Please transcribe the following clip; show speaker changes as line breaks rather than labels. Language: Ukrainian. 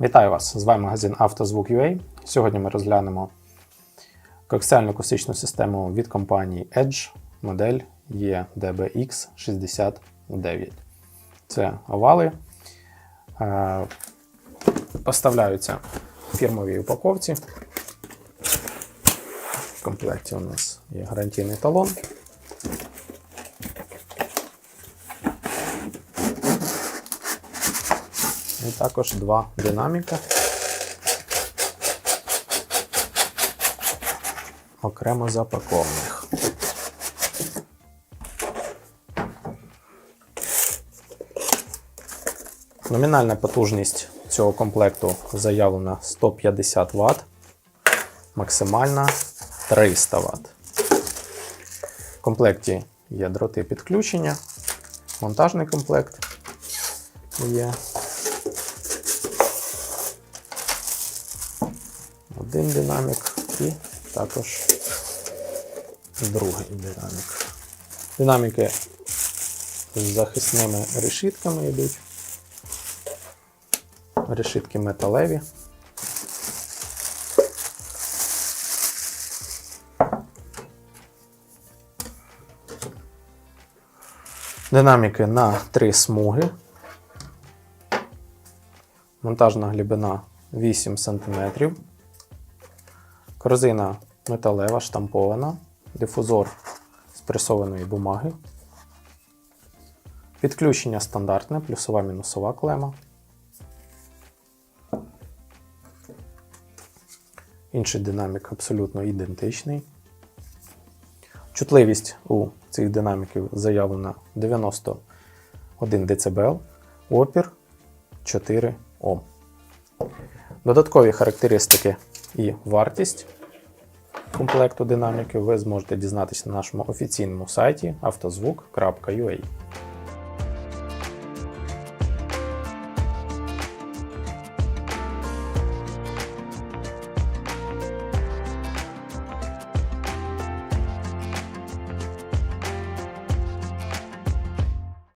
Вітаю вас! З вами магазин «Автозвук.UA». Сьогодні ми розглянемо коаксіальну акустичну систему від компанії Edge, модель E EDBX69. Це овали. Е, Поставляються в фірмовій упаковці. В комплекті у нас є гарантійний талон. І також два динаміка. Окремо запакованих. Номінальна потужність цього комплекту заявлена 150 Вт, максимальна 300 Вт. В комплекті є дроти підключення, монтажний комплект є. Один динамік і також другий динамік. Динаміки з захисними решітками йдуть. Решітки металеві. Динаміки на три смуги. Монтажна глибина 8 см. Корзина металева, штампована, дифузор з пресованої бумаги. Підключення стандартне, плюсова мінусова клема. Інший динамік абсолютно ідентичний. Чутливість у цих динаміків заявлена 91 дБ, опір 4 Ом. Додаткові характеристики і вартість комплекту динаміків ви зможете дізнатися на нашому офіційному сайті автозвук.ua.